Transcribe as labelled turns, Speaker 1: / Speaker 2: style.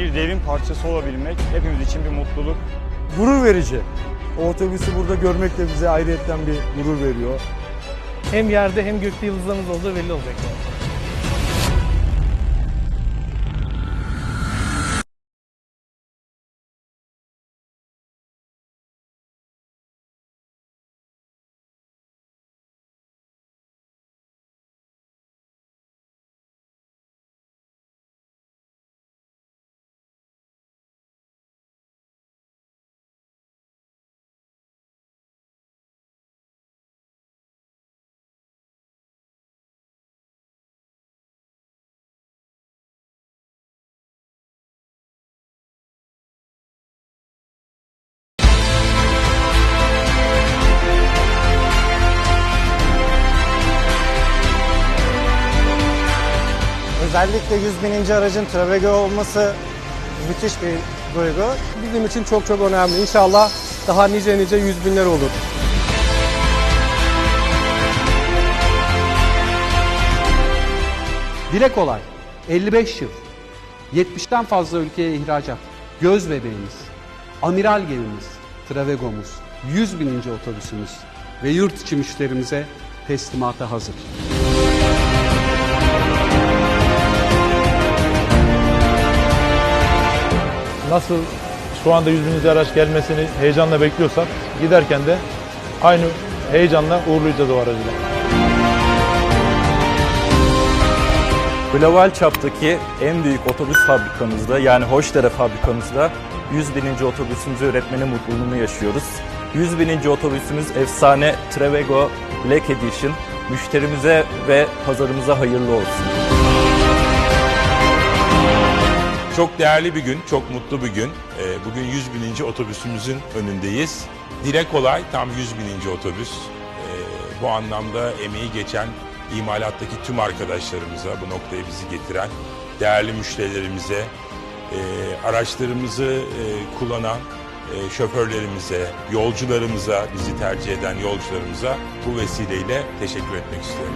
Speaker 1: bir devin parçası olabilmek hepimiz için bir mutluluk.
Speaker 2: Gurur verici. O otobüsü burada görmek de bize ayrıyetten bir gurur veriyor.
Speaker 3: Hem yerde hem gökte yıldızlarımız olduğu belli olacak. yani.
Speaker 4: Özellikle 100 bininci aracın Travego olması müthiş bir duygu.
Speaker 2: Bizim için çok çok önemli. İnşallah daha nice nice yüz binler olur.
Speaker 5: Dile kolay. 55 yıl. 70'ten fazla ülkeye ihracat. Göz bebeğimiz. Amiral gemimiz. Travego'muz. 100 bininci otobüsümüz. Ve yurt içi müşterimize teslimata hazır.
Speaker 6: Nasıl şu anda 100 bininci araç gelmesini heyecanla bekliyorsak giderken de aynı heyecanla uğurlayacağız o aracı. da.
Speaker 7: Global çaptaki en büyük otobüs fabrikamızda yani Hoşdere fabrikamızda 100 bininci otobüsümüzü üretmenin mutluluğunu yaşıyoruz. 100 bininci otobüsümüz efsane Trevego Black Edition. Müşterimize ve pazarımıza hayırlı olsun.
Speaker 8: Çok değerli bir gün, çok mutlu bir gün. Ee, Bugün 100 bininci otobüsümüzün önündeyiz. Dile kolay, tam 100 bininci otobüs. Ee, Bu anlamda emeği geçen imalattaki tüm arkadaşlarımıza, bu noktaya bizi getiren değerli müşterilerimize, e, araçlarımızı e, kullanan e, şoförlerimize, yolcularımıza, bizi tercih eden yolcularımıza bu vesileyle teşekkür etmek istiyorum.